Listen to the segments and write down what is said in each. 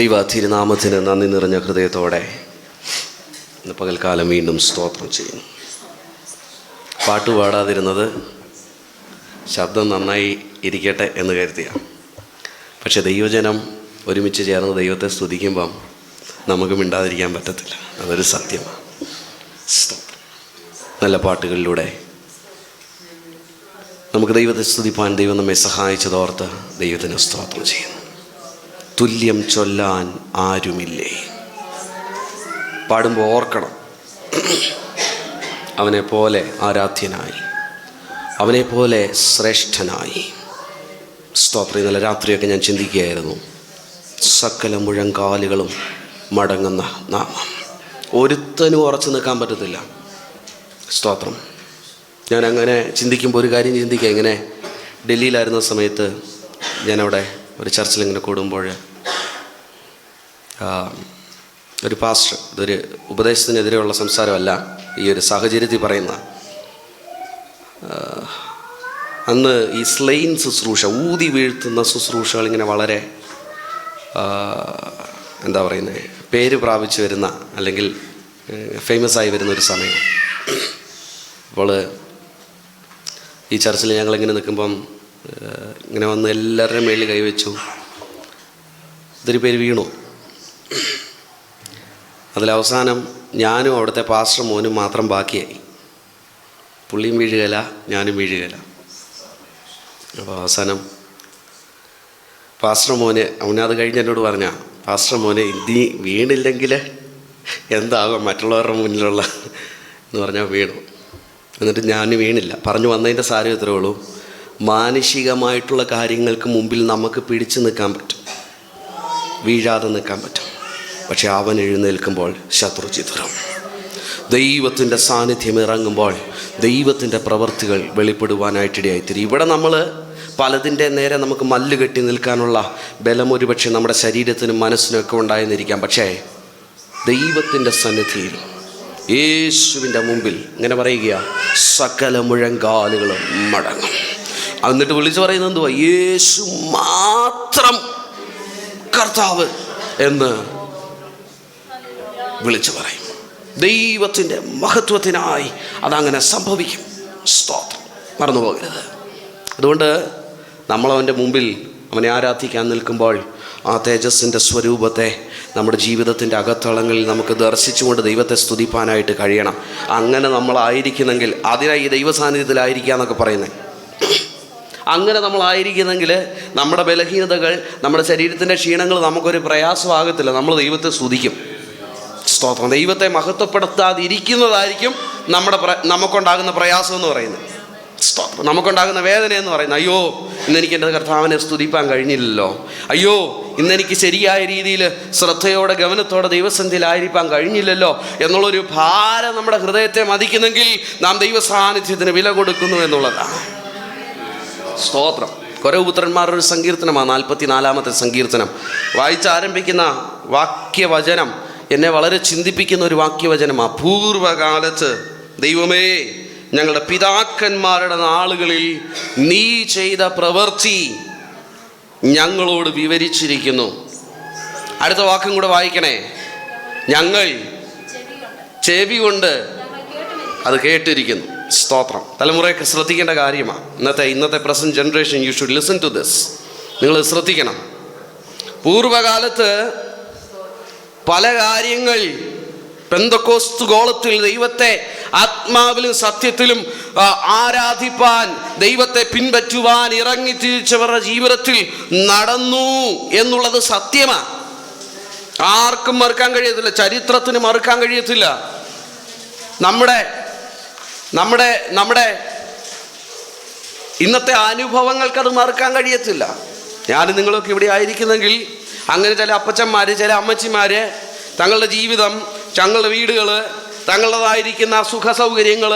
ദൈവ തിരുനാമത്തിന് നന്ദി നിറഞ്ഞ ഹൃദയത്തോടെ ഇന്ന് പകൽക്കാലം വീണ്ടും സ്തോത്രം ചെയ്യുന്നു. പാട്ട് പാടാതിരുന്നത് ശബ്ദം നന്നായി ഇരിക്കട്ടെ എന്ന് കരുതിയ. പക്ഷേ ദൈവജനം ഒരുമിച്ച് ചേർന്ന് ദൈവത്തെ സ്തുതിക്കുമ്പം നമുക്ക് മിണ്ടാതിരിക്കാൻ പറ്റത്തില്ല. അതൊരു സത്യമാണ് നല്ല പാട്ടുകളിലൂടെ നമുക്ക് ദൈവത്തെ സ്തുതിപ്പാൻ ദൈവം നമ്മെ സഹായിച്ചതോർത്ത് ദൈവത്തിന് സ്തോത്രം ചെയ്യുന്നു. തുല്യം ചൊല്ലാൻ ആരുമില്ലേ? പാടുമ്പോൾ ഓർക്കണം. അവനെ പോലെ ആരാധ്യനായി. അവനെ പോലെ ശ്രേഷ്ഠനായി. സ്തോത്ര ഇന്നലെ രാത്രിയൊക്കെ ഞാൻ ചിന്തിക്കുകയായിരുന്നു. സകല മുഴങ്കാലുകളും മടങ്ങുന്ന നാമം. ഒരുത്തനും ഉറച്ചു നിൽക്കാൻ പറ്റത്തില്ല. സ്തോത്രം. ഞാൻ അങ്ങനെ ചിന്തിക്കുമ്പോൾ ഒരു കാര്യം ചിന്തിക്കുക ഇങ്ങനെ ഡൽഹിയിലായിരുന്ന സമയത്ത് ഞാനവിടെ ഒരു ചർച്ചിൽ ഇങ്ങനെ കൂടുമ്പോൾ ഒരു പാസ്റ്റർ ഇതൊരു ഉപദേശത്തിനെതിരെയുള്ള സംസാരമല്ല ഈ ഒരു സാഹചര്യത്തിൽ പറയുന്ന. അന്ന് ഈ സ്ലെയിൻ ശുശ്രൂഷ ഊതി വീഴ്ത്തുന്ന ശുശ്രൂഷകൾ ഇങ്ങനെ വളരെ എന്താ പറയുന്നത് പേര് പ്രാപിച്ചു വരുന്ന അല്ലെങ്കിൽ ഫേമസ് ആയി വരുന്ന ഒരു സമയം. അപ്പോൾ ഈ ചർച്ചിൽ ഞങ്ങളിങ്ങനെ നിൽക്കുമ്പം ഇങ്ങനെ വന്ന് എല്ലാവരുടെയും മേളിൽ കൈവച്ചു. ഇതൊരു പേര് വീണു. അതിലവസാനം ഞാനും അവിടുത്തെ പാസ്റ്റർ മോനും മാത്രം ബാക്കിയായി. പുള്ളിയും വീഴുകയില്ല ഞാനും വീഴുകയില്ല. അപ്പോൾ അവസാനം പാസ്റ്റർ മോനെ അവനത് കഴിഞ്ഞ് എന്നോട് പറഞ്ഞ പാസ്റ്റർ മോനെ ഇനി വീണില്ലെങ്കിൽ എന്താകും മറ്റുള്ളവരുടെ മുന്നിലുള്ള? എന്ന് പറഞ്ഞാൽ വീണു. എന്നിട്ട് ഞാൻ വീണില്ല. പറഞ്ഞു വന്നതിന്റെ സാരം ഇത്രേ ഉള്ളൂ. മാനുഷികമായിട്ടുള്ള കാര്യങ്ങൾക്ക് മുമ്പിൽ നമുക്ക് പിടിച്ചു നിൽക്കാൻ പറ്റും. വീഴാതെ നിൽക്കാൻ പറ്റും. പക്ഷെ അവൻ എഴുന്നേൽക്കുമ്പോൾ ശത്രുചിത്രം ദൈവത്തിന്റെ സാന്നിധ്യം ഇറങ്ങുമ്പോൾ ദൈവത്തിന്റെ പ്രവൃത്തികൾ വെളിപ്പെടുവാനായിട്ടിടയായിത്തീരും ഇവിടെ നമ്മൾ പലതിന്റെ നേരെ നമുക്ക് മല്ല് കെട്ടി നിൽക്കാനുള്ള ബലം ഒരുപക്ഷെ നമ്മുടെ ശരീരത്തിനും മനസ്സിനൊക്കെ ഉണ്ടായെന്നിരിക്കാം. പക്ഷേ ദൈവത്തിന്റെ സന്നിധിയിൽ യേശുവിന്റെ മുമ്പിൽ ഇങ്ങനെ പറയുക സകല മുഴങ്കാലുകളും മടങ്ങും. എന്നിട്ട് വിളിച്ചു പറയുന്നത് എന്തുവാ? യേശു മാത്രം കർത്താവ് എന്ന് വിളിച്ചു പറയും. ദൈവത്തിന്റെ മഹത്വത്തിനായി അതങ്ങനെ സംഭവിക്കും. സ്തോത്രം. മറന്നു പോകരുത് അതുകൊണ്ട് നമ്മളവന്റെ മുമ്പിൽ അവനെ ആരാധിക്കാൻ നിൽക്കുമ്പോൾ ആ തേജസ്സിന്റെ സ്വരൂപത്തെ നമ്മുടെ ജീവിതത്തിന്റെ അകത്തളങ്ങളിൽ നമുക്ക് ദർശിച്ചുകൊണ്ട് ദൈവത്തെ സ്തുതിപ്പാനായിട്ട് കഴിയണം. അങ്ങനെ നമ്മളായിരിക്കുന്നെങ്കിൽ അതിനായി ഈ ദൈവ സാന്നിധ്യത്തിലായിരിക്കുക എന്നൊക്കെ പറയുന്നത്. അങ്ങനെ നമ്മളായിരിക്കുന്നെങ്കിൽ നമ്മുടെ ബലഹീനതകൾ നമ്മുടെ ശരീരത്തിന്റെ ക്ഷീണങ്ങൾ നമുക്കൊരു പ്രയാസമാകത്തില്ല. നമ്മൾ ദൈവത്തെ സ്തുതിക്കും. സ്തോത്രം. ദൈവത്തെ മഹത്വപ്പെടുത്താതിരിക്കുന്നതായിരിക്കും നമ്മുടെ നമുക്കുണ്ടാകുന്ന പ്രയാസം എന്ന് പറയുന്നത്. സ്തോത്രം. നമുക്കുണ്ടാകുന്ന വേദന എന്ന് പറയുന്നത്. അയ്യോ ഇന്നെനിക്ക് എന്റെ കർത്താവിനെ സ്തുതിപ്പാൻ കഴിഞ്ഞില്ലല്ലോ. അയ്യോ ഇന്നെനിക്ക് ശരിയായ രീതിയിൽ ശ്രദ്ധയോടെ ഗവനത്തോടെ ദൈവസന്ധിയിലായിരിക്കാൻ കഴിഞ്ഞില്ലല്ലോ എന്നുള്ളൊരു ഭാരം നമ്മുടെ ഹൃദയത്തെ മതിക്കുന്നെങ്കിൽ നാം ദൈവസാന്നിധ്യത്തിന് വില കൊടുക്കുന്നു എന്നുള്ളതാണ്. സ്തോത്രം. കൊരവുപുത്രന്മാരുടെ ഒരു സങ്കീർത്തനമാണ്. നാൽപ്പത്തി നാലാമത്തെ സങ്കീർത്തനം വായിച്ചാരംഭിക്കുന്ന വാക്യവചനം എന്നെ വളരെ ചിന്തിപ്പിക്കുന്ന ഒരു വാക്യവചനമാണ് പൂർവകാലത്ത് ദൈവമേ ഞങ്ങളുടെ പിതാക്കന്മാരുടെ നാളുകളിൽ നീ ചെയ്ത പ്രവൃത്തി ഞങ്ങളോട് വിവരിച്ചിരിക്കുന്നു. അടുത്ത വാക്കും കൂടെ വായിക്കണേ. ഞങ്ങൾ ചെവി കൊണ്ട് അത് കേട്ടിരിക്കുന്നു. സ്തോത്രം. തലമുറയൊക്കെ ശ്രദ്ധിക്കേണ്ട കാര്യമാണ്. ഇന്നത്തെ ഇന്നത്തെ present generation you should listen to this നിങ്ങൾ ശ്രദ്ധിക്കണം. പൂർവകാലത്ത് പല കാര്യങ്ങൾ പെന്തക്കോസ്തു ഗോളത്തിൽ ദൈവത്തെ ആത്മാവിലും സത്യത്തിലും ആരാധിപ്പാൻ ദൈവത്തെ പിൻപറ്റുവാൻ ഇറങ്ങി തിരിച്ചവരുടെ ജീവിതത്തിൽ നടന്നു എന്നുള്ളത് സത്യമാണ് ആർക്കും മറുക്കാൻ കഴിയത്തില്ല ചരിത്രത്തിന് മറുക്കാൻ കഴിയത്തില്ല. നമ്മുടെ നമ്മുടെ നമ്മുടെ ഇന്നത്തെ അനുഭവങ്ങൾക്ക് അത് മറക്കാൻ കഴിയത്തില്ല. ഞാൻ നിങ്ങളൊക്കെ ഇവിടെ ആയിരിക്കുന്നെങ്കിൽ അങ്ങനെ ചില അപ്പച്ചന്മാർ ചില അമ്മച്ചിമാർ തങ്ങളുടെ ജീവിതം തങ്ങളുടെ വീടുകൾ തങ്ങളുടേതായിരിക്കുന്ന സുഖ സൗകര്യങ്ങൾ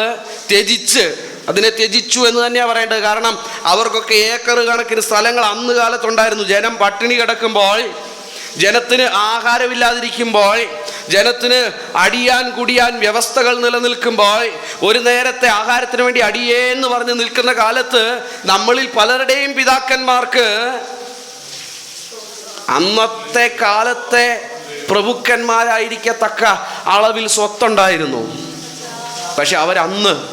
ത്യജിച്ച് അതിനെ ത്യജിച്ചു എന്ന് തന്നെയാണ് പറയേണ്ടത്. കാരണം അവർക്കൊക്കെ ഏക്കർ കണക്കിന് സ്ഥലങ്ങൾ അന്ന് കാലത്തുണ്ടായിരുന്നു. ജനം പട്ടിണി കിടക്കുമ്പോൾ ജനത്തിന് ആഹാരമില്ലാതിരിക്കുമ്പോൾ ജനത്തിന് അടിയാൻ കുടിയാൻ വ്യവസ്ഥകൾ നിലനിൽക്കുമ്പോൾ ഒരു നേരത്തെ ആഹാരത്തിന് വേണ്ടി അടിയേ എന്ന് പറഞ്ഞ് നിൽക്കുന്ന കാലത്ത് നമ്മളിൽ പലരുടെയും പിതാക്കന്മാർക്ക് അന്നത്തെ കാലത്തെ പ്രഭുക്കന്മാരായിരിക്കത്തക്ക അളവിൽ സ്വത്തുണ്ടായിരുന്നു. പക്ഷെ അവരന്ന്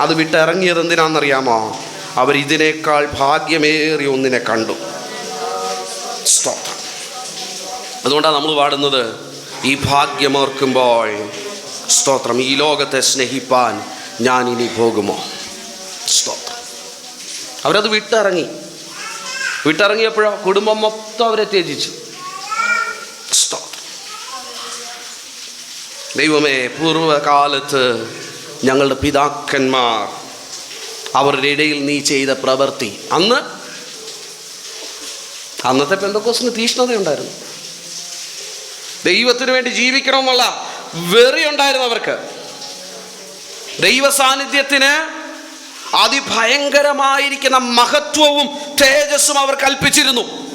അത് വിട്ടിറങ്ങിയത് എന്തിനാണെന്നറിയാമോ അവരിതിനേക്കാൾ ഭാഗ്യമേറി ഒന്നിനെ കണ്ടു. സ്തോത്രം അതുകൊണ്ടാണ് നമ്മൾ പാടുന്നത് ഈ ഭാഗ്യമോർക്കുമ്പോൾ സ്തോത്രം. ഈ ലോകത്തെ സ്നേഹിപ്പാൻ ഞാൻ ഇനി പോകുമോ? സ്തോത്രം അവരത് വിട്ടിറങ്ങി. വിട്ടിറങ്ങിയപ്പോഴോ കുടുംബം മൊത്തം അവരെ ത്യജിച്ചു. ദൈവമേ പൂർവകാലത്ത് ഞങ്ങളുടെ പിതാക്കന്മാർ അവരുടെ ഇടയിൽ നീ ചെയ്ത പ്രവൃത്തി അന്ന് അന്നത്തെ പെന്തക്കോസിന് തീഷ്ണതയുണ്ടായിരുന്നു. ദൈവത്തിന് വേണ്ടി ജീവിക്കണമെന്നുള്ള വെറി ഉണ്ടായിരുന്നു അവർക്ക്. ദൈവ സാന്നിധ്യത്തിന് അതിഭയങ്കരമായിരിക്കുന്ന മഹത്വവും തേജസ്സും അവർ കൽപ്പിച്ചിരുന്നു.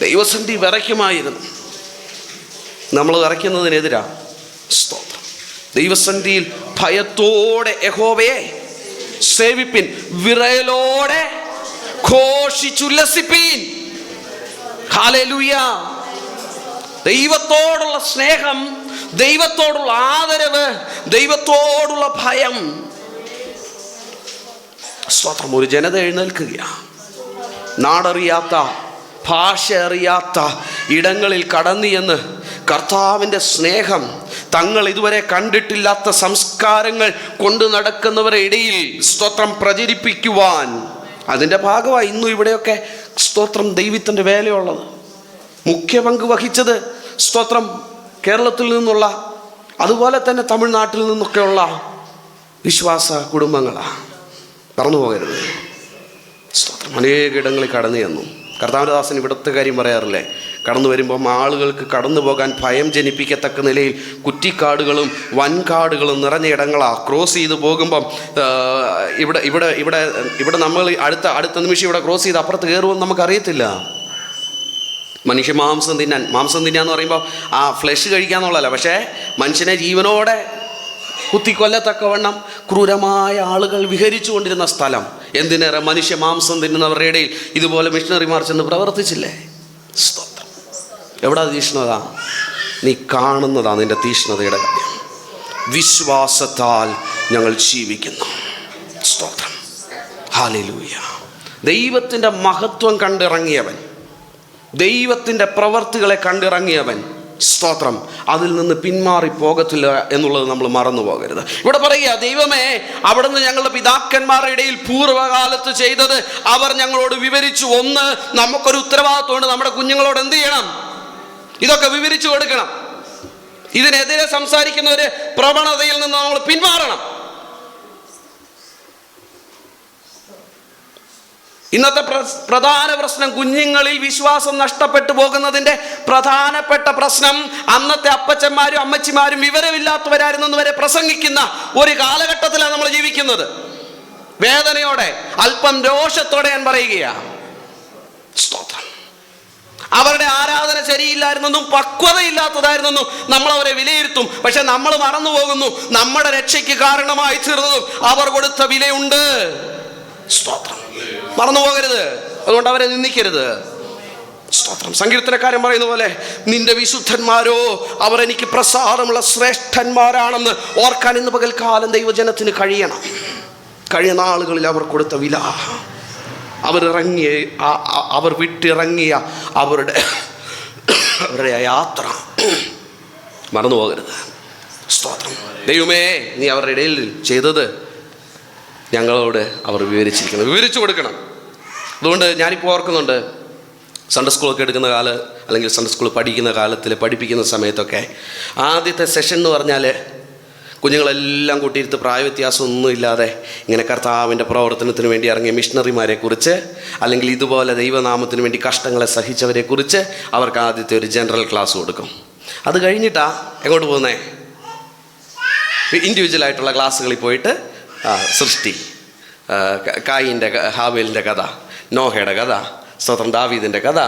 ദൈവസന്ധി വിറയ്ക്കുമായിരുന്നു. നമ്മൾ വിറയ്ക്കുന്നതിനെതിരാ. സ്തോത്രം ദൈവസന്ധിയിൽ ഭയത്തോടെ യഹോവയെ സേവിപ്പിൻ വിറയലോടെ ഘോഷിച്ചുല്ലസിപ്പീൻ. ഹാലലുയ ദൈവത്തോടുള്ള സ്നേഹം ദൈവത്തോടുള്ള ആദരവ് ദൈവത്തോടുള്ള ഭയം. സ്തോത്രം ഒരു ജനത എഴുന്നേൽക്കുകയാണ് നാടറിയാത്ത ഭാഷ അറിയാത്ത ഇടങ്ങളിൽ കടന്നു എന്ന് കർത്താവിന്റെ സ്നേഹം തങ്ങൾ ഇതുവരെ കണ്ടിട്ടില്ലാത്ത സംസ്കാരങ്ങൾ കൊണ്ടു നടക്കുന്നവരുടെ ഇടയിൽ സ്തോത്രം പ്രചരിപ്പിക്കുവാൻ. അതിന്റെ ഭാഗമായി ഇന്നും ഇവിടെയൊക്കെ സ്തോത്രം ദൈവത്തിന്റെ വേലയുള്ളത്. മുഖ്യ പങ്ക് വഹിച്ചത് സ്തോത്രം കേരളത്തിൽ നിന്നുള്ള അതുപോലെ തന്നെ തമിഴ്നാട്ടിൽ നിന്നൊക്കെയുള്ള വിശ്വാസ കുടുംബങ്ങളാണ് പറന്നു പോകരുത്. അനേക ഇടങ്ങളിൽ കടന്നു ചെന്നു. കർത്താവിന്റെ ഇവിടുത്തെ കാര്യം പറയാറില്ലേ? കടന്നു വരുമ്പം ആളുകൾക്ക് കടന്നു പോകാൻ ഭയം ജനിപ്പിക്കത്തക്ക നിലയിൽ കുറ്റിക്കാടുകളും വൻകാടുകളും നിറഞ്ഞ ഇടങ്ങളാണ് ക്രോസ് ചെയ്ത് പോകുമ്പം ഇവിടെ ഇവിടെ ഇവിടെ ഇവിടെ നമ്മൾ അടുത്ത അടുത്ത നിമിഷം ഇവിടെ ക്രോസ് ചെയ്ത് അപ്പുറത്ത് കയറുമെന്ന് നമുക്കറിയത്തില്ല. മനുഷ്യ മാംസം തിന്നാൻ. മാംസം തിന്നാന്ന് പറയുമ്പോൾ ആ ഫ്ലഷ് കഴിക്കാന്നുള്ളതല്ല പക്ഷേ മനുഷ്യനെ ജീവനോടെ കുത്തിക്കൊല്ലത്തക്കവണ്ണം ക്രൂരമായ ആളുകൾ വിഹരിച്ചു കൊണ്ടിരുന്ന സ്ഥലം. എന്തിനേറെ മനുഷ്യ മാംസം തിന്നുന്നവരുടെ ഇടയിൽ ഇതുപോലെ മിഷണറിമാർ ചെന്ന് പ്രവർത്തിച്ചില്ലേ? സ്തോത്രം. എവിടെ തീഷ്ണത? നീ കാണുന്നതാണ് നിന്റെ തീഷ്ണതയുടെ കാര്യം. വിശ്വാസത്താൽ ഞങ്ങൾ ജീവിക്കുന്നു. സ്തോത്രം. ഹാലിലൂയ ദൈവത്തിന്റെ മഹത്വം കണ്ടിറങ്ങിയവൻ. ദൈവത്തിന്റെ പ്രവർത്തികളെ കണ്ടിറങ്ങിയവൻ. സ്തോത്രം. അതിൽ നിന്ന് പിന്മാറി പോകത്തില്ല എന്നുള്ളത് നമ്മൾ മറന്നു പോകരുത്. ഇവിടെ പറയുക ദൈവമേ അവിടുന്ന് ഞങ്ങളുടെ പിതാക്കന്മാരുടെ ഇടയിൽ പൂർവകാലത്ത് ചെയ്തത് അവർ ഞങ്ങളോട് വിവരിച്ചു. ഒന്ന് നമുക്കൊരു ഉത്തരവാദിത്വമുണ്ട് നമ്മുടെ കുഞ്ഞുങ്ങളോട് എന്ത് ചെയ്യണം? ഇതൊക്കെ വിവരിച്ചു കൊടുക്കണം. ഇതിനെതിരെ സംസാരിക്കുന്ന ഒരു പ്രവണതയിൽ നിന്ന് നമ്മൾ പിന്മാറണം. ഇന്നത്തെ പ്രധാന പ്രശ്നം കുഞ്ഞുങ്ങളിൽ വിശ്വാസം നഷ്ടപ്പെട്ടു പോകുന്നതിന്റെ പ്രധാനപ്പെട്ട പ്രശ്നം അന്നത്തെ അപ്പച്ചന്മാരും അമ്മച്ചിമാരും വിവരമില്ലാത്തവരായിരുന്നു വരെ പ്രസംഗിക്കുന്ന ഒരു കാലഘട്ടത്തിലാണ് നമ്മൾ ജീവിക്കുന്നത്. വേദനയോടെ അല്പം രോഷത്തോടെ ഞാൻ പറയുകയാണ്. സ്തോത്രം. അവരുടെ ആരാധന ശരിയില്ലായിരുന്നെന്നും പക്വതയില്ലാത്തതായിരുന്നെന്നും നമ്മൾ അവരെ വിലയിരുത്തും. പക്ഷെ നമ്മൾ മറന്നു പോകുന്നു. നമ്മുടെ രക്ഷയ്ക്ക് കാരണമായി തീർന്നതും അവർ കൊടുത്ത വിലയുണ്ട്. സ്തോത്രം. മറന്നു പോകരുത് അതുകൊണ്ട് അവരെ നിന്ദിക്കരുത്. സ്തോത്രം. സങ്കീർത്തനക്കാരൻ പറയുന്ന പോലെ നിന്റെ വിശുദ്ധന്മാരോ അവർ എനിക്ക് പ്രസാദമുള്ള ശ്രേഷ്ഠന്മാരാണെന്ന് ഓർക്കാൻ ഇന്ന് പകൽക്കാലം ദൈവജനത്തിന് കഴിയണം. കഴിഞ്ഞ നാളുകളിൽ അവർ കൊടുത്ത വില. അവരിറങ്ങിയ അവർ വിട്ടിറങ്ങിയ അവരുടെ അവരുടെ യാത്ര. മറന്നു പോകരുത് സ്തോത്രം. ദൈവമേ നീ അവരുടെ ഇടയിൽ ചെയ്തത് ഞങ്ങളോട് അവർ വിവരിച്ചിരിക്കണം. വിവരിച്ചു കൊടുക്കണം. അതുകൊണ്ട് ഞാനിപ്പോൾ ഓർക്കുന്നുണ്ട് സൺഡേ സ്കൂളൊക്കെ എടുക്കുന്ന കാല അല്ലെങ്കിൽ സൺഡേ സ്കൂൾ പഠിക്കുന്ന കാലത്തിൽ പഠിപ്പിക്കുന്ന സമയത്തൊക്കെ ആദ്യത്തെ സെഷൻ എന്ന് പറഞ്ഞാൽ കുഞ്ഞുങ്ങളെല്ലാം കൂട്ടിയിരുത്ത് പ്രായവ്യത്യാസമൊന്നും ഇല്ലാതെ ഇങ്ങനെ കർത്താവിന്റെ പ്രവർത്തനത്തിന് വേണ്ടി ഇറങ്ങിയ മിഷണറിമാരെ കുറിച്ച് അല്ലെങ്കിൽ ഇതുപോലെ ദൈവനാമത്തിന് വേണ്ടി കഷ്ടങ്ങളെ സഹിച്ചവരെ കുറിച്ച് അവർക്ക് ആദ്യത്തെ ഒരു ജനറൽ ക്ലാസ് കൊടുക്കും. അത് കഴിഞ്ഞിട്ടാ എങ്ങോട്ട് പോകുന്നേ? ഇൻഡിവിജ്വലായിട്ടുള്ള ക്ലാസ്സുകളിൽ പോയിട്ട് സൃഷ്ടി. കായിന്റെ ഹാവേലിന്റെ കഥ നോഹയുടെ കഥ സ്വതന്ത്ര ദാവീദിന്റെ കഥ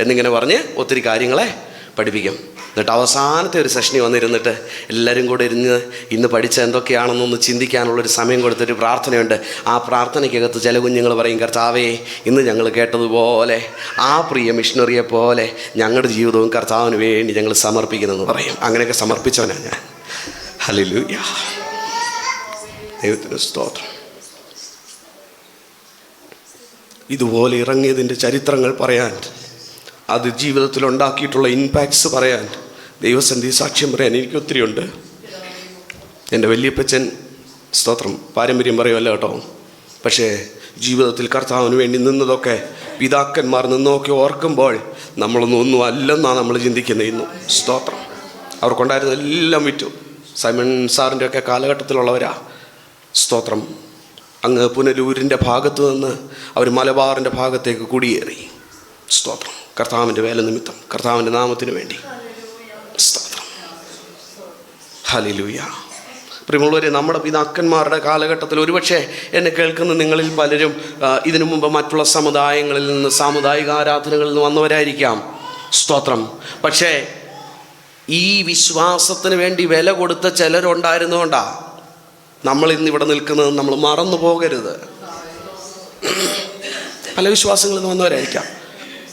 എന്നിങ്ങനെ പറഞ്ഞ് ഒത്തിരി കാര്യങ്ങളെ പഠിപ്പിക്കും. എന്നിട്ട് അവസാനത്തെ ഒരു സെഷനിൽ വന്നിരുന്നിട്ട് എല്ലാവരും കൂടെ ഇരുന്ന് ഇന്ന് പഠിച്ച എന്തൊക്കെയാണെന്നൊന്ന് ചിന്തിക്കാനുള്ളൊരു സമയം കൊടുത്തൊരു പ്രാർത്ഥനയുണ്ട്. ആ പ്രാർത്ഥനയ്ക്കകത്ത് ചില കുഞ്ഞുങ്ങൾ പറയും കർത്താവേ ഇന്ന് ഞങ്ങൾ കേട്ടതുപോലെ ആ പ്രിയ മിഷണറിയെ പോലെ ഞങ്ങളുടെ ജീവിതവും കർത്താവിന് വേണ്ടി ഞങ്ങൾ സമർപ്പിക്കുന്നെന്ന് പറയും. അങ്ങനെയൊക്കെ സമർപ്പിച്ചവനാണ് ഞാൻ. ഹല്ലേലൂയ ദൈവത്തിന് സ്തോത്രം. ഇതുപോലെ ഇറങ്ങിയതിന്റെ ചരിത്രങ്ങൾ പറയാൻ അത് ജീവിതത്തിൽ ഉണ്ടാക്കിയിട്ടുള്ള ഇമ്പാക്ട്സ് പറയാൻ ദൈവസന്ധി സാക്ഷ്യം പറയാൻ എനിക്ക് ഒത്തിരിയുണ്ട്. എന്റെ വല്യപ്പച്ചൻ സ്തോത്രം പാരമ്പര്യം പറയുമല്ല കേട്ടോ. പക്ഷേ ജീവിതത്തിൽ കർത്താവിന് വേണ്ടി നിന്നതൊക്കെ പിതാക്കന്മാർ നിന്നൊക്കെ ഓർക്കുമ്പോൾ നമ്മളൊന്നും ഒന്നും അല്ലെന്നാണ് നമ്മൾ ചിന്തിക്കുന്നത് ഇന്നും. സ്തോത്രം. അവർക്കുണ്ടായിരുന്ന എല്ലാം വിറ്റു. സൈമൺ സാറിന്റെയൊക്കെ കാലഘട്ടത്തിലുള്ളവരാണ് കാലഘട്ടത്തിലുള്ളവരാ. സ്തോത്രം. അങ്ങ് പുനലൂരിന്റെ ഭാഗത്തു നിന്ന് അവർ മലബാറിന്റെ ഭാഗത്തേക്ക് കുടിയേറി. സ്തോത്രം. കർത്താവിന്റെ വേല നിമിത്തം കർത്താവിന്റെ നാമത്തിന് വേണ്ടി. സ്തോത്രം. ഹലിലൂയ പ്രിയമുള്ളവരെ നമ്മുടെ പിതാക്കന്മാരുടെ കാലഘട്ടത്തിൽ ഒരുപക്ഷെ എന്നെ കേൾക്കുന്ന നിങ്ങളിൽ പലരും ഇതിനു മുമ്പ് മറ്റുള്ള സമുദായങ്ങളിൽ നിന്ന് സാമുദായിക ആരാധനകളിൽ നിന്ന് വന്നവരായിരിക്കാം. സ്തോത്രം. പക്ഷേ ഈ വിശ്വാസത്തിന് വേണ്ടി വില കൊടുത്ത ചിലരുണ്ടായിരുന്നുകൊണ്ടാണ് നമ്മൾ ഇന്ന് ഇവിടെ നിൽക്കുന്നത് നമ്മൾ മറന്നു പോകരുത്. പല വിശ്വാസങ്ങളിൽ നിന്ന് വന്നവരായിരിക്കാം.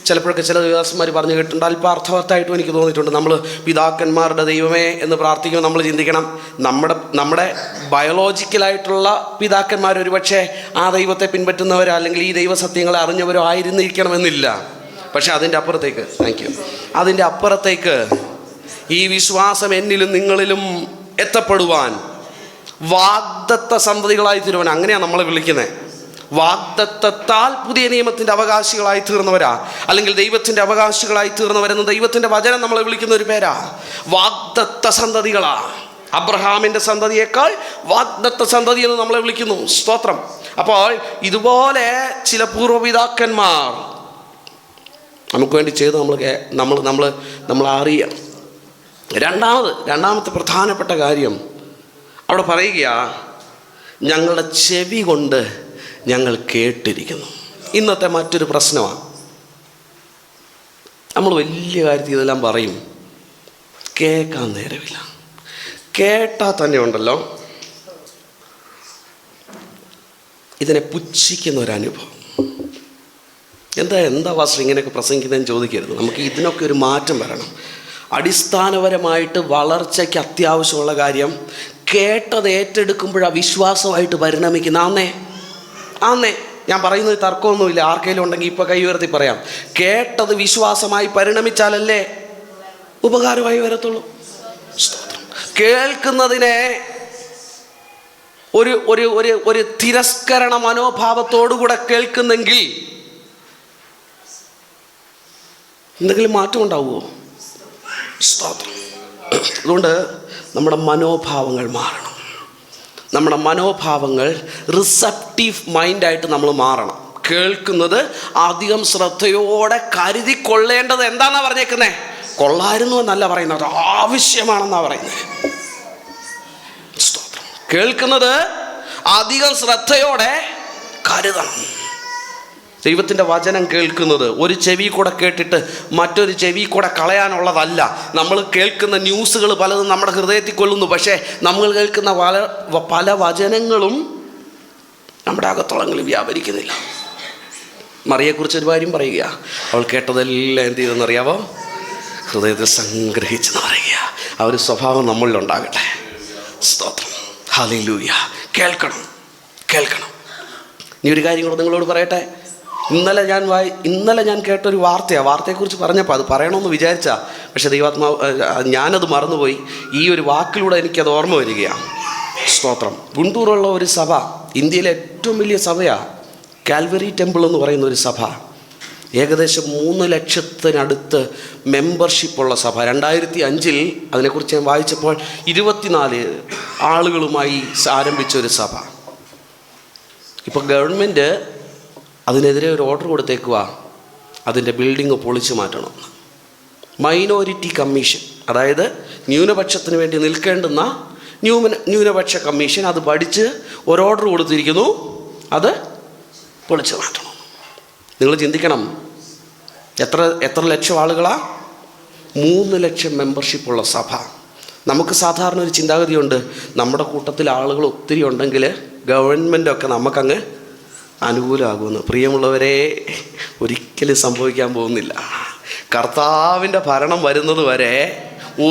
ചിലപ്പോഴൊക്കെ ചില ദേവദാസന്മാർ പറഞ്ഞു കേട്ടിട്ടുണ്ട് അല്പം അർത്ഥവത്തായിട്ടും എനിക്ക് തോന്നിയിട്ടുണ്ട്. നമ്മൾ പിതാക്കന്മാരുടെ ദൈവമേ എന്ന് പ്രാർത്ഥിക്കുമ്പോൾ നമ്മൾ ചിന്തിക്കണം നമ്മുടെ നമ്മുടെ ബയോളജിക്കലായിട്ടുള്ള പിതാക്കന്മാർ ഒരുപക്ഷെ ആ ദൈവത്തെ പിൻപറ്റുന്നവരോ അല്ലെങ്കിൽ ഈ ദൈവസത്യങ്ങളെ അറിഞ്ഞവരോ ആയിരുന്നിരിക്കണമെന്നില്ല. പക്ഷെ അതിന്റെ അപ്പുറത്തേക്ക് താങ്ക് യു അതിന്റെ അപ്പുറത്തേക്ക് ഈ വിശ്വാസം എന്നിലും നിങ്ങളിലും എത്തപ്പെടുവാൻ വാഗ്ദത്ത സന്തതികളായി തീരുവാൻ. അങ്ങനെയാണ് നമ്മളെ വിളിക്കുന്നത് വാഗ്ദത്തത്താൽ പുതിയ നിയമത്തിന്റെ അവകാശികളായി തീർന്നവരാ. അല്ലെങ്കിൽ ദൈവത്തിന്റെ അവകാശികളായി തീർന്നവരെന്ന് ദൈവത്തിന്റെ വചനം നമ്മളെ വിളിക്കുന്ന ഒരു പേരാ. വാഗ്ദത്ത സന്തതികളാ. അബ്രഹാമിന്റെ സന്തതിയേക്കാൾ വാഗ്ദത്ത സന്തതി എന്ന് നമ്മളെ വിളിക്കുന്നു. സ്തോത്രം. അപ്പോൾ ഇതുപോലെ ചില പൂർവപിതാക്കന്മാർ നമുക്ക് വേണ്ടി ചെയ്ത് നമ്മൾ നമ്മൾ നമ്മൾ നമ്മൾ രണ്ടാമത് രണ്ടാമത്തെ പ്രധാനപ്പെട്ട കാര്യം അവിടെ പറയുക ഞങ്ങളുടെ ചെവി കൊണ്ട് ഞങ്ങൾ കേട്ടിരിക്കുന്നു. ഇന്നത്തെ മറ്റൊരു പ്രശ്നമാണ് നമ്മൾ വലിയ കാര്യത്തിൽ ഇതെല്ലാം പറയും. കേൾക്കാൻ നേരമില്ല. കേട്ടാൽ തന്നെ ഉണ്ടല്ലോ. ഇതിനെ പുച്ഛിക്കുന്ന ഒരു അനുഭവം. എന്താ എന്താ വാസ്റ്റർ ഇങ്ങനെയൊക്കെ പ്രസംഗിക്കുന്നതെന്ന് ചോദിക്കരുത്. നമുക്ക് ഇതിനൊക്കെ ഒരു മാറ്റം വരണം. അടിസ്ഥാനപരമായിട്ട് വളർച്ചയ്ക്ക് അത്യാവശ്യമുള്ള കാര്യം കേട്ടത് ഏറ്റെടുക്കുമ്പോഴാ വിശ്വാസമായിട്ട് പരിണമിക്കുന്ന ആന്നേ. ആന്നേ. ഞാൻ പറയുന്നത് തർക്കമൊന്നുമില്ല. ആർക്കെങ്കിലും ഉണ്ടെങ്കിൽ ഇപ്പോൾ കൈ ഉയർത്തി പറയാം. കേട്ടത് വിശ്വാസമായി പരിണമിച്ചാലല്ലേ ഉപകാരമായി വരത്തുള്ളൂ. കേൾക്കുന്നതിനെ ഒരു ഒരു ഒരു ഒരു തിരസ്കരണ മനോഭാവത്തോടുകൂടെ കേൾക്കുന്നെങ്കിൽ എന്തെങ്കിലും മാറ്റം ഉണ്ടാവുമോ സ്തോത്രം. അതുകൊണ്ട് നമ്മുടെ മനോഭാവങ്ങൾ മാറണം. നമ്മുടെ മനോഭാവങ്ങൾ റിസപ്റ്റീവ് മൈൻഡായിട്ട് നമ്മൾ മാറണം. കേൾക്കുന്നത് അധികം ശ്രദ്ധയോടെ കരുതി കൊള്ളേണ്ടത് എന്താണെന്നാ പറഞ്ഞേക്കുന്നേ? കൊള്ളായിരുന്നു എന്നല്ല പറയുന്നത് ആവശ്യമാണെന്നാണ് ആവശ്യമാണെന്നാ പറയുന്നത്. കേൾക്കുന്നത് അധികം ശ്രദ്ധയോടെ കരുതണം. ദൈവത്തിന്റെ വചനം കേൾക്കുന്നത് ഒരു ചെവി കൂടെ കേട്ടിട്ട് മറ്റൊരു ചെവി കൂടെ കളയാനുള്ളതല്ല. നമ്മൾ കേൾക്കുന്ന ന്യൂസുകൾ പലതും നമ്മുടെ ഹൃദയത്തിൽ കൊള്ളുന്നു. പക്ഷേ നമ്മൾ കേൾക്കുന്ന പല പല വചനങ്ങളും നമ്മുടെ അകത്തളങ്ങളിൽ വ്യാപരിക്കുന്നില്ല. മറിയെക്കുറിച്ച് ഒരു കാര്യം പറയുക. അവൾ കേട്ടതെല്ലാം എന്ത് ചെയ്തെന്നറിയാവോ ഹൃദയത്തിൽ സംഗ്രഹിച്ചെന്ന് പറയുക ആ ഒരു സ്വഭാവം നമ്മളിലുണ്ടാകട്ടെ സ്തോത്രം. ഹലിലൂയ കേൾക്കണം. കേൾക്കണം. ഇനി ഒരു കാര്യം കൂടെ നിങ്ങളോട് പറയട്ടെ. ഇന്നലെ ഞാൻ വായി ഇന്നലെ ഞാൻ കേട്ടൊരു വാർത്തയാണ് വാർത്തയെക്കുറിച്ച് പറഞ്ഞപ്പോൾ അത് പറയണമെന്ന് വിചാരിച്ചാ പക്ഷേ ദൈവാത്മാവ് ഞാനത് മറന്നുപോയി. ഈ ഒരു വാക്കിലൂടെ എനിക്കത് ഓർമ്മ വരികയാണ് സ്തോത്രം. ഗുണ്ടൂറുള്ള ഒരു സഭ ഇന്ത്യയിലെ ഏറ്റവും വലിയ സഭയാണ് കാൽവറി ടെമ്പിൾ എന്ന് പറയുന്ന ഒരു സഭ. ഏകദേശം മൂന്ന് ലക്ഷത്തിനടുത്ത് മെമ്പർഷിപ്പുള്ള സഭ. രണ്ടായിരത്തി അഞ്ചിൽ അതിനെക്കുറിച്ച് ഞാൻ വായിച്ചപ്പോൾ ഇരുപത്തിനാല് ആളുകളുമായി ആരംഭിച്ച ഒരു സഭ. ഇപ്പോൾ ഗവൺമെന്റ് അതിനെതിരെ ഒരു ഓർഡർ കൊടുത്തേക്കുക അതിന്റെ ബിൽഡിംഗ് പൊളിച്ചു മാറ്റണം. മൈനോരിറ്റി കമ്മീഷൻ അതായത് ന്യൂനപക്ഷത്തിന് വേണ്ടി നിൽക്കേണ്ടുന്ന ന്യൂന ന്യൂനപക്ഷ കമ്മീഷൻ അത് പഠിച്ച് ഒരു ഓർഡർ കൊടുത്തിരിക്കുന്നു. അത് പൊളിച്ചു മാറ്റണം. നിങ്ങൾ ചിന്തിക്കണം. എത്ര എത്ര ലക്ഷം ആളുകളാ? മൂന്ന് ലക്ഷം മെമ്പർഷിപ്പുള്ള സഭ. നമുക്ക് സാധാരണ ഒരു ചിന്താഗതിയുണ്ട്. നമ്മുടെ കൂട്ടത്തിൽ ആളുകൾ ഒത്തിരി ഉണ്ടെങ്കിൽ ഗവൺമെന്റൊക്കെ നമുക്കങ്ങ് അനുകൂലമാകുമെന്ന്. പ്രിയമുള്ളവരെ ഒരിക്കലും സംഭവിക്കാൻ പോകുന്നില്ല. കർത്താവിന്റെ ഭരണം വരുന്നത് വരെ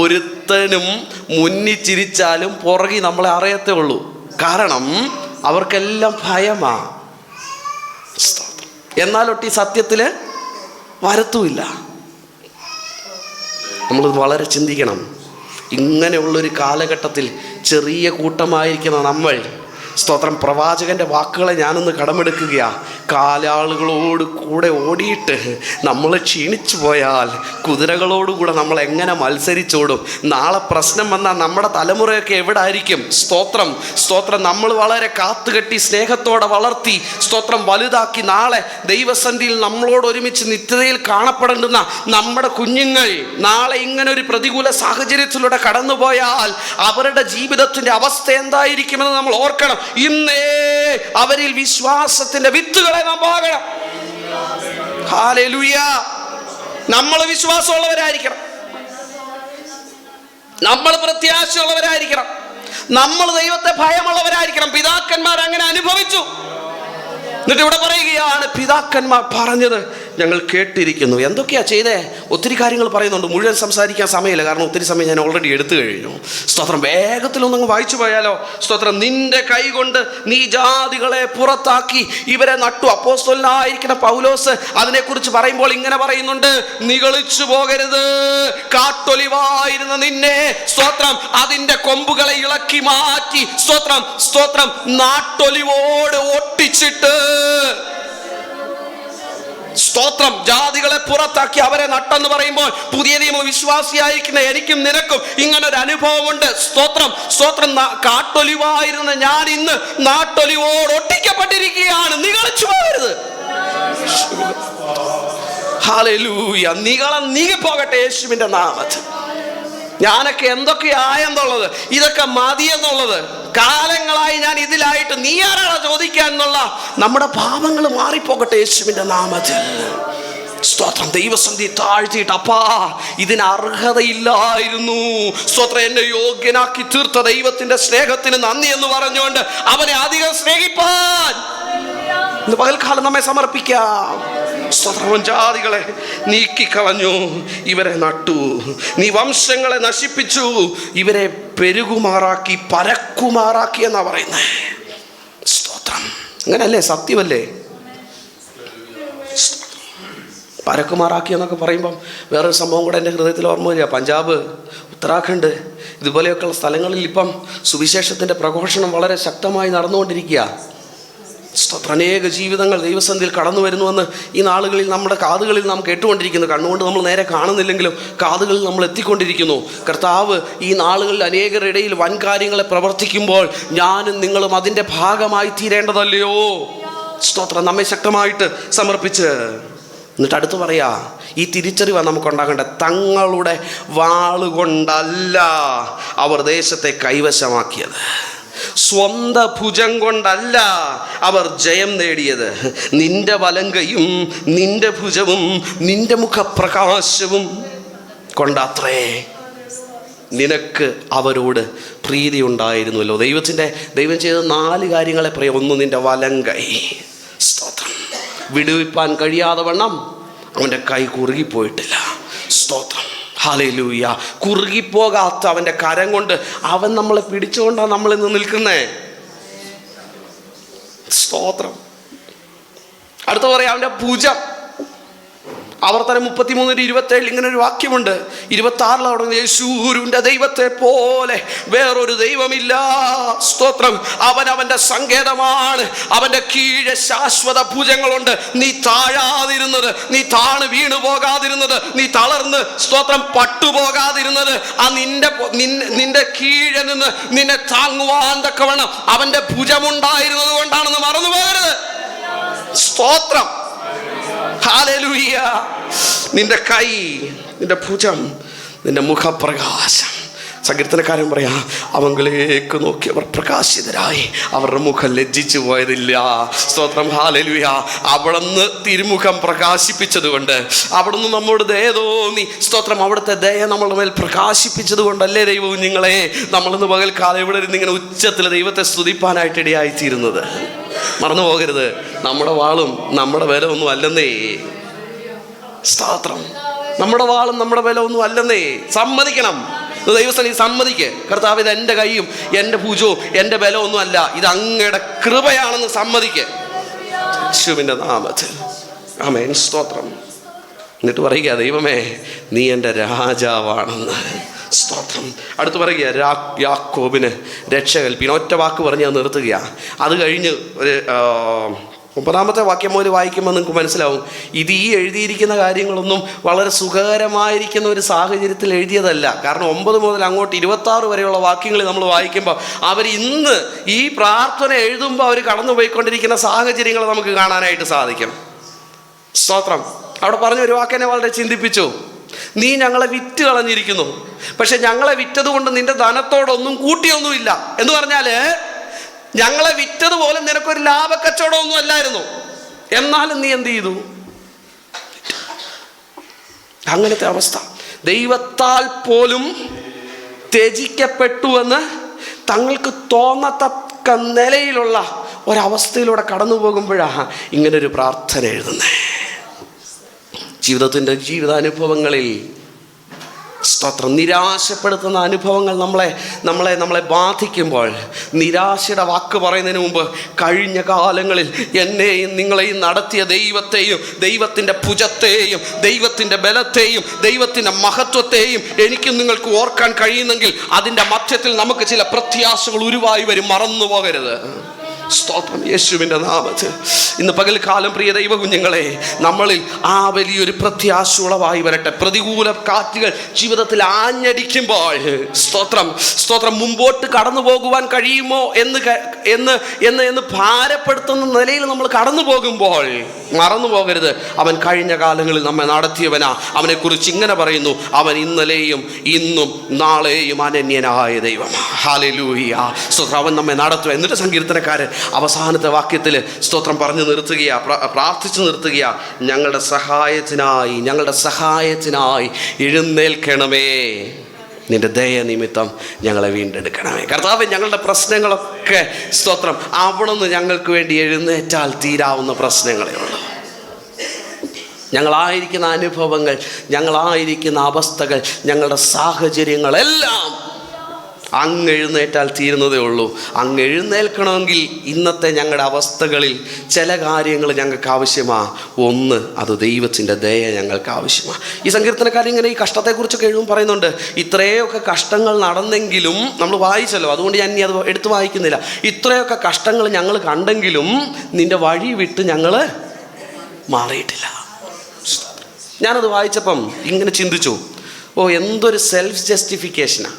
ഒരുത്തനും മുന്നിൽ പുറകി നമ്മളെ അറിയത്തേ ഉള്ളൂ കാരണം അവർക്കെല്ലാം ഭയമാ. എന്നാലൊട്ടി സത്യത്തിൽ വരത്തുമില്ല. നമ്മൾ വളരെ ചിന്തിക്കണം. ഇങ്ങനെയുള്ളൊരു കാലഘട്ടത്തിൽ ചെറിയ കൂട്ടമായിരിക്കുന്ന നമ്മൾ സ്തോത്രം. പ്രവാചകന്റെ വാക്കുകളെ ഞാനൊന്ന് കടമെടുക്കുകയാണ് കാലാളുകളോട് കൂടെ ഓടിയിട്ട് നമ്മൾ ക്ഷീണിച്ചു പോയാൽ കുതിരകളോടുകൂടെ നമ്മൾ എങ്ങനെ മത്സരിച്ചോടും? നാളെ പ്രശ്നം വന്നാൽ നമ്മുടെ തലമുറയൊക്കെ എവിടെ ആയിരിക്കും സ്തോത്രം സ്തോത്രം. നമ്മൾ വളരെ കാത്തുകെട്ടി സ്നേഹത്തോടെ വളർത്തി സ്തോത്രം വലുതാക്കി നാളെ ദൈവസന്ധിയിൽ നമ്മളോട് ഒരുമിച്ച് നിത്യതയിൽ കാണപ്പെടേണ്ടുന്ന നമ്മുടെ കുഞ്ഞുങ്ങൾ നാളെ ഇങ്ങനെ ഒരു പ്രതികൂല സാഹചര്യത്തിലൂടെ കടന്നുപോയാൽ അവരുടെ ജീവിതത്തിന്റെ അവസ്ഥ എന്തായിരിക്കുമെന്ന് നമ്മൾ ഓർക്കണം. ഇന്നേ അവരിൽ വിശ്വാസത്തിന്റെ വിത്തുകളെ നാം പാകണം നമ്മൾ വിശ്വാസമുള്ളവരായിരിക്കണം. നമ്മൾ പ്രത്യാശയുള്ളവരായിരിക്കണം. നമ്മൾ ദൈവത്തെ ഭയമുള്ളവരായിരിക്കണം. പിതാക്കന്മാർ അങ്ങനെ അനുഭവിച്ചു. എന്നിട്ട് ഇവിടെ പറയുകയാണ് പിതാക്കന്മാർ പറഞ്ഞത്. ഞങ്ങൾ കേട്ടിരിക്കുന്നു. എന്തൊക്കെയാ ചെയ്തേ? ഒത്തിരി കാര്യങ്ങൾ പറയുന്നുണ്ട്. മുഴുവൻ സംസാരിക്കാൻ സമയമില്ല. കാരണം ഒത്തിരി സമയം ഞാൻ ഓൾറെഡി എടുത്തു കഴിഞ്ഞു. സ്തോത്രം വേഗത്തിലൊന്നങ്ങ് വായിച്ചു പോയാലോ? സ്തോത്രം നിന്റെ കൈ കൊണ്ട് നീ ജാതികളെ പുറത്താക്കി ഇവരെ നട്ടു. അപ്പോസ്തലനായിരിക്കുന്ന പൗലോസ് അതിനെക്കുറിച്ച് പറയുമ്പോൾ ഇങ്ങനെ പറയുന്നുണ്ട്. നികളിച്ചു പോകരുത്. കാട്ടൊലിവായിരുന്ന നിന്നെ. സ്തോത്രം അതിന്റെ കൊമ്പുകളെ ഇളക്കി മാറ്റി. സ്തോത്രം സ്തോത്രം നാട്ടൊലിവോട് ഒട്ടിച്ചിട്ട് സ്തോത്രം. ജാതികളെ പുറത്താക്കി അവരെ നട്ടെന്ന് പറയുമ്പോൾ പുതിയ നിയമ വിശ്വാസിയായിരിക്കുന്ന എനിക്കും നിനക്കും ഇങ്ങനെ ഒരു അനുഭവമുണ്ട് സ്തോത്രം സ്തോത്രം കാട്ടൊലിവായിരുന്ന ഞാൻ ഇന്ന് നാട്ടൊലിവോട് ഒട്ടിക്കപ്പെട്ടിരിക്കുകയാണ്. നികളിച്ചു പോകരുത്. നികളം നീങ്ങിപ്പോകട്ടെ യേശുവിന്റെ നാമത്തിൽ. ഞാനൊക്കെ എന്തൊക്കെയായെന്നുള്ളത് ഇതൊക്കെ മതിയെന്നുള്ളത് കാലങ്ങളായി ഞാൻ ഇതിലായിട്ട് നീ ആരാണോ ചോദിക്കാൻ എന്നുള്ള നമ്മുടെ പാപങ്ങൾ മാറിപ്പോകട്ടെ യേശുവിന്റെ നാമത്തിൽ. സ്തോത്രം. ദൈവസന്ധി താഴ്ത്തിയിട്ട് അപ്പാ ഇതിന് അർഹതയില്ലായിരുന്നു. സ്തോത്രം. എന്നെ യോഗ്യനാക്കി തീർത്ത ദൈവത്തിന്റെ സ്നേഹത്തിന് നന്ദി എന്ന് പറഞ്ഞുകൊണ്ട് അവനെ അധികം സ്നേഹിപ്പാൻ ഇന്ന് പകൽക്കാലം നമ്മെ സമർപ്പിക്കാം. സ്വതവും ജാതികളെ നീക്കിക്കളഞ്ഞു. ഇവരെ നട്ടു. നീ വംശങ്ങളെ നശിപ്പിച്ചു. ഇവരെ പെരുകുമാറാക്കി പരക്കുമാറാക്കി എന്നാ പറയുന്നത് സ്തോത്രം. അങ്ങനല്ലേ സത്യമല്ലേ? പരക്കുമാറാക്കി എന്നൊക്കെ പറയുമ്പം വേറൊരു സംഭവം കൂടെ എന്റെ ഹൃദയത്തിൽ ഓർമ്മ വരിക. പഞ്ചാബ് ഉത്തരാഖണ്ഡ് ഇതുപോലെയൊക്കെയുള്ള സ്ഥലങ്ങളിൽ ഇപ്പം സുവിശേഷത്തിന്റെ പ്രഘോഷണം വളരെ ശക്തമായി നടന്നുകൊണ്ടിരിക്കുക. അനേക ജീവിതങ്ങൾ ദൈവസന്ധിയിൽ കടന്നു വരുന്നുവെന്ന് ഈ നാളുകളിൽ നമ്മുടെ കാതുകളിൽ നാം കേട്ടുകൊണ്ടിരിക്കുന്നു. കണ്ണുകൊണ്ട് നമ്മൾ നേരെ കാണുന്നില്ലെങ്കിലും കാതുകളിൽ നമ്മൾ എത്തിക്കൊണ്ടിരിക്കുന്നു. കർത്താവ് ഈ നാളുകളിൽ അനേകരുടെ ഇടയിൽ വൻ കാര്യങ്ങളെ പ്രവർത്തിക്കുമ്പോൾ ഞാനും നിങ്ങളും അതിന്റെ ഭാഗമായി തീരേണ്ടതല്ലയോ? സ്തോത്രം നമ്മെ ശക്തമായിട്ട് സമർപ്പിച്ച്. എന്നിട്ട് അടുത്ത് പറയാ ഈ തിരിച്ചറിവ് നമുക്ക് ഉണ്ടാകേണ്ട തങ്ങളുടെ വാളുകൊണ്ടല്ല അവർ ദേശത്തെ കൈവശമാക്കിയത്. സ്വന്ത ഭുജം കൊണ്ടല്ല അവർ ജയം നേടിയത്. നിന്റെ വലങ്കയും നിന്റെ ഭുജവും നിന്റെ മുഖപ്രകാശവും കൊണ്ടത്രേ. നിനക്ക് അവരോട് പ്രീതി ഉണ്ടായിരുന്നുവല്ലോ ദൈവത്തിന്റെ ദൈവം ചെയ്ത നാല് കാര്യങ്ങളെ പറയാം. ഒന്ന് നിന്റെ വലങ്കൈ. സ്തോത്രം. വിടുവിപ്പാൻ കഴിയാതെ വണ്ണം അവന്റെ കൈ കുറുകിപ്പോയിട്ടില്ല സ്തോത്രം. ഹാലയിലൂയ കുറുകിപ്പോകാത്ത അവന്റെ കരം കൊണ്ട് അവൻ നമ്മളെ പിടിച്ചുകൊണ്ടാണ് നമ്മൾ ഇന്ന് നിൽക്കുന്നേ. സ്തോത്രം. അടുത്ത പറയാം അവന്റെ ഭുജം. ആവർത്തനം മുപ്പത്തിമൂന്നിന് ഇരുപത്തേഴിൽ ഇങ്ങനെ ഒരു വാക്യമുണ്ട്. ഇരുപത്തി ആറിൽ അവിടെ യേശൂരുവിന്റെ ദൈവത്തെ പോലെ വേറൊരു ദൈവമില്ല. സ്തോത്രം. അവൻ അവന്റെ സങ്കേതമാണ്. അവന്റെ കീഴെ ശാശ്വത ഭുജങ്ങളുണ്ട്. നീ താഴാതിരുന്നത് നീ താണ് വീണു പോകാതിരുന്നത് നീ തളർന്ന് സ്തോത്രം പട്ടുപോകാതിരുന്നത് ആ നിന്റെ നിന്റെ കീഴെ നിന്ന് നിന്നെ താങ്ങുവാൻ തക്കവണ്ണം അവന്റെ ഭുജമുണ്ടായിരുന്നത് കൊണ്ടാണെന്ന് മറന്നു പോകരുത് സ്തോത്രം. നിന്റെ കൈ നിന്റെ ഭുജം നിന്റെ മുഖപ്രകാശം. സങ്കീർത്തനക്കാരൻ പറയാ അവങ്കിലേക്ക് നോക്കി അവർ പ്രകാശിതരായി. അവരുടെ മുഖം ലജ്ജിച്ചു പോയതില്ല. സ്തോത്രം ഹാലലുയ. അവിടുന്ന് തിരുമുഖം പ്രകാശിപ്പിച്ചത് കൊണ്ട് അവിടുന്ന് നമ്മോട് ദയ തോന്നി. സ്തോത്രം അവിടുത്തെ ദയ നമ്മളുടെ മേൽ പ്രകാശിപ്പിച്ചത് കൊണ്ടല്ലേ ദൈവവും നിങ്ങളെ നമ്മളിന്ന് പകൽക്കാലം ഇവിടെ ഇരുന്ന് ഇങ്ങനെ ഉച്ചത്തിൽ ദൈവത്തെ സ്തുതിപ്പാനായിട്ട് ഇടയായിത്തീരുന്നത്? മറന്നു പോകരുത്. നമ്മുടെ വാളും നമ്മുടെ വില ഒന്നും അല്ലെന്നേ. സ്തോത്രം. നമ്മുടെ വാളും നമ്മുടെ വില ഒന്നും അല്ലെന്നേ. സമ്മതിക്കണം. ഇത് ദൈവസ്ഥ നീ സമ്മതിക്ക്. കർത്താവ് ഇത് എന്റെ കൈയും എന്റെ പൂജവും എന്റെ ബലമൊന്നും അല്ല. ഇത് അങ്ങയുടെ കൃപയാണെന്ന് സമ്മതിക്ക്. യേശുവിന്റെ നാമത്തിൽ. ആമേൻ. സ്തോത്രം. എന്നിട്ട് പറയുക ദൈവമേ നീ എന്റെ രാജാവാണെന്ന്. സ്തോത്രം. അടുത്ത് പറയുക യാക്കോബിന് രക്ഷ കൽപ്പിക്കണം. ഒറ്റ വാക്ക് പറഞ്ഞ് നിർത്തുകയാണ് നിർത്തുക അത് കഴിഞ്ഞ് ഒരു മുപ്പതാമത്തെ വാക്യം മുതൽ വായിക്കുമ്പോൾ നിങ്ങൾക്ക് മനസ്സിലാവും. ഇത് ഈ എഴുതിയിരിക്കുന്ന കാര്യങ്ങളൊന്നും വളരെ സുഖകരമായിരിക്കുന്ന ഒരു സാഹചര്യത്തിൽ എഴുതിയതല്ല. കാരണം ഒമ്പത് മുതൽ അങ്ങോട്ട് ഇരുപത്താറ് വരെയുള്ള വാക്യങ്ങൾ നമ്മൾ വായിക്കുമ്പോൾ അവർ ഇന്ന് ഈ പ്രാർത്ഥന എഴുതുമ്പോൾ അവർ കടന്നുപോയിക്കൊണ്ടിരിക്കുന്ന സാഹചര്യങ്ങൾ നമുക്ക് കാണാനായിട്ട് സാധിക്കും. സ്തോത്രം. അവിടെ പറഞ്ഞ ഒരു വാക്കെന്നെ വളരെ ചിന്തിപ്പിച്ചു. നീ ഞങ്ങളെ വിറ്റ് കളഞ്ഞിരിക്കുന്നു. പക്ഷെ ഞങ്ങളെ വിറ്റതുകൊണ്ട് നിന്റെ ധനത്തോടൊന്നും കൂട്ടിയൊന്നുമില്ല. എന്ന് പറഞ്ഞാൽ ഞങ്ങളെ വിറ്റതുപോലെ നിനക്കൊരു ലാഭക്കച്ചവടമൊന്നും അല്ലായിരുന്നു. എന്നാലും നീ എന്ത് ചെയ്തു? അങ്ങനത്തെ അവസ്ഥ. ദൈവത്താൽ പോലും ത്യജിക്കപ്പെട്ടുവെന്ന് തങ്ങൾക്ക് തോന്നത്തക്ക നിലയിലുള്ള ഒരവസ്ഥയിലൂടെ കടന്നു പോകുമ്പോഴാണ് ഇങ്ങനൊരു പ്രാർത്ഥന എഴുതുന്നത് ജീവിതത്തിന്റെ ജീവിതാനുഭവങ്ങളിൽ സ്തോത്രം. നിരാശപ്പെടുത്തുന്ന അനുഭവങ്ങൾ നമ്മളെ നമ്മളെ നമ്മളെ ബാധിക്കുമ്പോൾ നിരാശയുടെ വാക്ക് പറയുന്നതിന് മുമ്പ് കഴിഞ്ഞ കാലങ്ങളിൽ എന്നെയും നിങ്ങളെയും നടത്തിയ ദൈവത്തെയും ദൈവത്തിന്റെ ഭുജത്തെയും ദൈവത്തിന്റെ ബലത്തെയും ദൈവത്തിന്റെ മഹത്വത്തെയും എനിക്കും നിങ്ങൾക്ക് ഓർക്കാൻ കഴിയുന്നെങ്കിൽ അതിന്റെ മധ്യത്തിൽ നമുക്ക് ചില പ്രത്യാശകൾ ഉരുവായി വരും. മറന്നു പോകരുത് സ്തോത്രം യേശുവിന്റെ നാമത്തിൽ. ഇന്ന് പകൽക്കാലം പ്രിയ ദൈവ കുഞ്ഞുങ്ങളെ നമ്മളിൽ ആ വലിയൊരു പ്രത്യാശുളവായി വരട്ടെ. പ്രതികൂല കാറ്റുകൾ ജീവിതത്തിൽ ആഞ്ഞടിക്കുമ്പോൾ. സ്തോത്രം സ്തോത്രം മുമ്പോട്ട് കടന്നു പോകുവാൻ കഴിയുമോ എന്ന് എന്ന് എന്ന് എന്ന് ഭാരപ്പെടുത്തുന്ന നിലയിൽ നമ്മൾ കടന്നു പോകുമ്പോൾ മറന്നു പോകരുത്. അവൻ കഴിഞ്ഞ കാലങ്ങളിൽ നമ്മെ നടത്തിയവനാ. അവനെക്കുറിച്ച് ഇങ്ങനെ പറയുന്നു അവൻ ഇന്നലെയും ഇന്നും നാളെയും അനന്യനായ ദൈവം. ഹാലലൂഹിയ സ്തോത്രം അവൻ നമ്മെ നടത്തുക എന്നിട്ട് സങ്കീർത്തനക്കാരൻ അവസാനത്തെ വാക്യത്തിൽ സ്തോത്രം പറഞ്ഞു നിർത്തുകയാ പ്രാർത്ഥിച്ചു നിർത്തുകയാ. ഞങ്ങളുടെ സഹായത്തിനായി ഞങ്ങളുടെ സഹായത്തിനായി എഴുന്നേൽക്കണമേ. നിന്റെ ദയ നിമിത്തം ഞങ്ങളെ വീണ്ടെടുക്കണമേ. കർത്താവ് ഞങ്ങളുടെ പ്രശ്നങ്ങളൊക്കെ സ്തോത്രം. അവിടെ നിന്ന് ഞങ്ങൾക്ക് വേണ്ടി എഴുന്നേറ്റാൽ തീരാവുന്ന പ്രശ്നങ്ങളേ ഉള്ളൂ. ഞങ്ങളായിരിക്കുന്ന അനുഭവങ്ങൾ ഞങ്ങളായിരിക്കുന്ന അവസ്ഥകൾ ഞങ്ങളുടെ സാഹചര്യങ്ങളെല്ലാം അങ്ങ് എഴുന്നേറ്റാൽ തീരുന്നതേ ഉള്ളൂ. അങ്ങ് എഴുന്നേൽക്കണമെങ്കിൽ ഇന്നത്തെ ഞങ്ങളുടെ അവസ്ഥകളിൽ ചില കാര്യങ്ങൾ ഞങ്ങൾക്ക് ആവശ്യമാണ് ഒന്ന് അത് ദൈവത്തിന്റെ ദയ ഞങ്ങൾക്ക് ആവശ്യമാണ് ഈ സങ്കീർത്തനക്കാരൻ ഇങ്ങനെ ഈ കഷ്ടത്തെക്കുറിച്ചൊക്കെ എഴുതും പറയുന്നുണ്ട്. ഇത്രയൊക്കെ കഷ്ടങ്ങൾ നടന്നെങ്കിലും നമ്മൾ വായിച്ചല്ലോ. അതുകൊണ്ട് ഞാൻ ഇനി അത് എടുത്ത് വായിക്കുന്നില്ല. ഇത്രയൊക്കെ കഷ്ടങ്ങൾ ഞങ്ങൾ കണ്ടെങ്കിലും നിന്റെ വഴി വിട്ട് ഞങ്ങൾ മാറിയിട്ടില്ല. ഞാനത് വായിച്ചപ്പം ഇങ്ങനെ ചിന്തിച്ചു. ഓ എന്തൊരു സെൽഫ് ജസ്റ്റിഫിക്കേഷനാണ്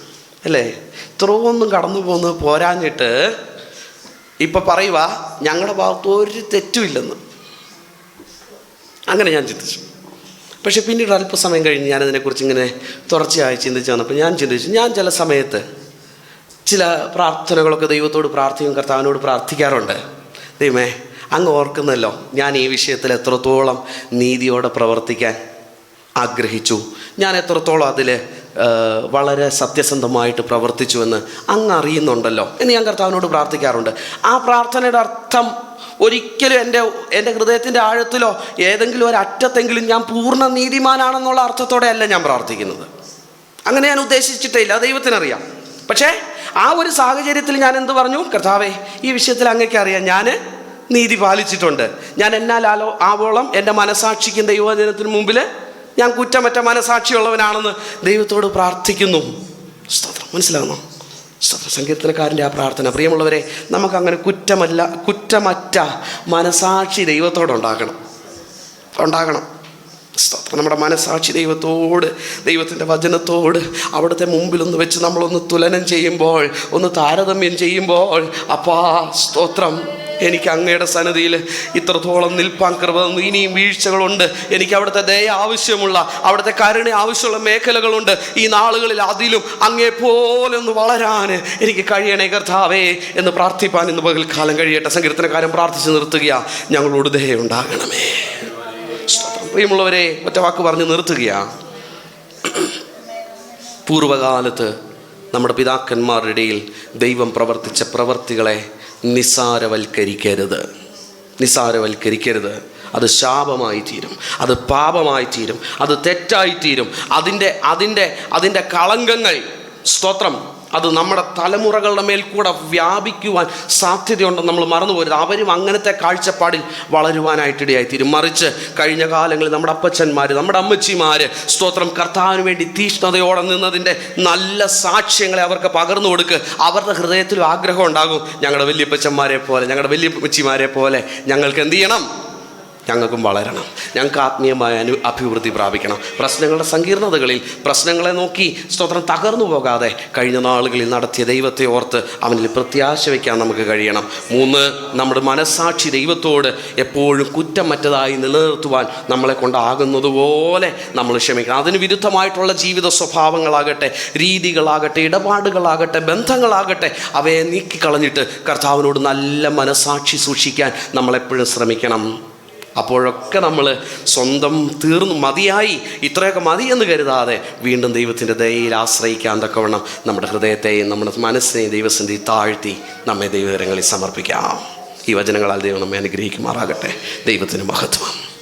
അല്ലേ? ഇത്രയൊന്നും കടന്നു പോകുന്നത് പോരാഞ്ഞിട്ട് ഇപ്പം പറയുക ഞങ്ങളുടെ ഭാഗത്ത് ഒരു തെറ്റുമില്ലെന്ന്. അങ്ങനെ ഞാൻ ചിന്തിച്ചു. പക്ഷെ പിന്നീട് അല്പസമയം കഴിഞ്ഞ് ഞാനതിനെക്കുറിച്ച് ഇങ്ങനെ തുടർച്ചയായി ചിന്തിച്ച് വന്നപ്പോൾ ഞാൻ ചിന്തിച്ചു ഞാൻ ചില സമയത്ത് ചില പ്രാർത്ഥനകളൊക്കെ ദൈവത്തോട് പ്രാർത്ഥിക്കും കർത്താവിനോട് പ്രാർത്ഥിക്കാറുണ്ട്. ദൈവമേ അങ്ങ് ഓർക്കുന്നല്ലോ ഞാൻ ഈ വിഷയത്തിൽ എത്രത്തോളം നീതിയോടെ പ്രവർത്തിക്കാൻ ആഗ്രഹിച്ചു. ഞാൻ എത്രത്തോളം അതിൽ വളരെ സത്യസന്ധമായിട്ട് പ്രവർത്തിച്ചുവെന്ന് അങ്ങ് അറിയുന്നുണ്ടല്ലോ എന്ന് ഞാൻ കർത്താവിനോട് പ്രാർത്ഥിക്കാറുണ്ട്. ആ പ്രാർത്ഥനയുടെ അർത്ഥം ഒരിക്കലും എന്റെ എന്റെ ഹൃദയത്തിന്റെ ആഴത്തിലോ ഏതെങ്കിലും ഒരു അറ്റത്തെങ്കിലും ഞാൻ പൂർണ നീതിമാനാണെന്നുള്ള അർത്ഥത്തോടെ അല്ല ഞാൻ പ്രാർത്ഥിക്കുന്നത്. അങ്ങനെ ഞാൻ ഉദ്ദേശിച്ചിട്ടേ ഇല്ല ദൈവത്തിനറിയാം. പക്ഷേ ആ ഒരു സാഹചര്യത്തിൽ ഞാൻ എന്ത് പറഞ്ഞു? കർത്താവേ ഈ വിഷയത്തിൽ അങ്ങേക്ക് അറിയാം ഞാൻ നീതി പാലിച്ചിട്ടുണ്ട്. ഞാൻ എന്നാൽ ആലോ ആവോളം എന്റെ മനസാക്ഷിക്കും ദൈവജനത്തിന് മുമ്പിൽ ഞാൻ കുറ്റമറ്റ മനസാക്ഷിയുള്ളവനാണെന്ന് ദൈവത്തോട് പ്രാർത്ഥിക്കുന്നു. സ്തോത്രം. മനസ്സിലാകുന്നു സങ്കീർത്തനക്കാരന്റെ ആ പ്രാർത്ഥന. പ്രിയമുള്ളവരെ നമുക്കങ്ങനെ കുറ്റമല്ല കുറ്റമറ്റ മനസാക്ഷി ദൈവത്തോടുണ്ടാകണം. ഉണ്ടാകണം. സ്തോത്രം. നമ്മുടെ മനസാക്ഷി ദൈവത്തോട് ദൈവത്തിന്റെ വചനത്തോട് അവിടുത്തെ മുമ്പിലൊന്ന് വെച്ച് നമ്മളൊന്ന് തുലനം ചെയ്യുമ്പോൾ ഒന്ന് താരതമ്യം ചെയ്യുമ്പോൾ അപ്പാ സ്തോത്രം. എനിക്ക് അങ്ങയുടെ സന്നദ്ധിയിൽ ഇത്രത്തോളം നിൽപ്പാൻ കൃപ ഇനിയും വീഴ്ചകളുണ്ട്. എനിക്ക് അവിടുത്തെ ദയ ആവശ്യമുള്ള അവിടുത്തെ കരുണ ആവശ്യമുള്ള മേഖലകളുണ്ട്. ഈ നാളുകളിൽ അതിലും അങ്ങേ പോലെ ഒന്ന് വളരാൻ എനിക്ക് കഴിയണേ കർത്താവേ എന്ന് പ്രാർത്ഥിപ്പാൻ ഇന്ന് കാലം കഴിയട്ടെ. സങ്കീർത്തനക്കാരൻ പ്രാർത്ഥിച്ച് നിർത്തുകയാണ് ഞങ്ങളോട് ദയ ഉണ്ടാകണമേ. പ്രിയമുള്ളവരെ ഒറ്റ വാക്ക് പറഞ്ഞ് നിർത്തുകയാണ് പൂർവകാലത്ത് നമ്മുടെ പിതാക്കന്മാരുടെ ഇടയിൽ ദൈവം പ്രവർത്തിച്ച പ്രവർത്തികളെ നിസ്സാരവൽക്കരിക്കരുത് നിസാരവൽക്കരിക്കരുത്. അത് ശാപമായി തീരും. അത് പാപമായി തീരും. അത് തെറ്റായി തീരും. അതിന്റെ അതിന്റെ അതിന്റെ കളങ്കങ്ങൾ. സ്തോത്രം. അത് നമ്മുടെ തലമുറകളുടെ മേൽ കൂടെ വ്യാപിക്കുവാൻ സാധ്യതയുണ്ടെന്ന് നമ്മൾ മറന്നു പോരുത് അവരും അങ്ങനത്തെ കാഴ്ചപ്പാടിൽ വളരുവാനായിട്ടിടയായി തീരും മറിച്ച് കഴിഞ്ഞ കാലങ്ങളിൽ നമ്മുടെ അപ്പച്ചന്മാർ നമ്മുടെ അമ്മച്ചിമാർ സ്തോത്രം കർത്താവിന് വേണ്ടി തീഷ്ണതയോടെ നിന്നതിന്റെ നല്ല സാക്ഷ്യങ്ങളെ അവർക്ക് പകർന്നു കൊടുക്ക്. അവരുടെ ഹൃദയത്തിലും ആഗ്രഹം ഉണ്ടാകും. ഞങ്ങളുടെ വലിയപ്പച്ചന്മാരെ പോലെ ഞങ്ങളുടെ വല്യപ്പച്ചിമാരെ പോലെ ഞങ്ങൾക്ക് എന്ത് ചെയ്യണം? ഞങ്ങൾക്കും വളരണം. ഞങ്ങൾക്ക് ആത്മീയമായ അനു അഭിവൃദ്ധി പ്രാപിക്കണം. പ്രശ്നങ്ങളുടെ സങ്കീർണതകളിൽ പ്രശ്നങ്ങളെ നോക്കി സ്തോത്രം തകർന്നു പോകാതെ കഴിഞ്ഞ നാളുകളിൽ നടത്തിയ ദൈവത്തെ ഓർത്ത് അവനിൽ പ്രത്യാശ വയ്ക്കാൻ നമുക്ക് കഴിയണം. മൂന്ന് നമ്മുടെ മനസ്സാക്ഷി ദൈവത്തോട് എപ്പോഴും കുറ്റം മറ്റതായി നിലനിർത്തുവാൻ നമ്മളെ കൊണ്ടാകുന്നതുപോലെ നമ്മൾ ക്ഷമിക്കണം. അതിന് വിരുദ്ധമായിട്ടുള്ള ജീവിത സ്വഭാവങ്ങളാകട്ടെ രീതികളാകട്ടെ ഇടപാടുകളാകട്ടെ ബന്ധങ്ങളാകട്ടെ അവയെ നീക്കിക്കളഞ്ഞിട്ട് കർത്താവിനോട് നല്ല മനസ്സാക്ഷി സൂക്ഷിക്കാൻ നമ്മളെപ്പോഴും ശ്രമിക്കണം. അപ്പോഴൊക്കെ നമ്മൾ സ്വന്തം തീർന്നു മതിയായി ഇത്രയൊക്കെ മതി എന്ന് കരുതാതെ വീണ്ടും ദൈവത്തിന്റെ ദയയിൽ ആശ്രയിക്കാൻ തക്കവണ്ണം നമ്മുടെ ഹൃദയത്തെയും നമ്മുടെ മനസ്സിനെയും ദൈവസന്ധി താഴ്ത്തി നമ്മെ ദൈവകരങ്ങളിൽ സമർപ്പിക്കാം. ഈ വചനങ്ങളാൽ ദൈവം നമ്മെ അനുഗ്രഹിക്കുമാറാകട്ടെ. ദൈവത്തിന് മഹത്വം.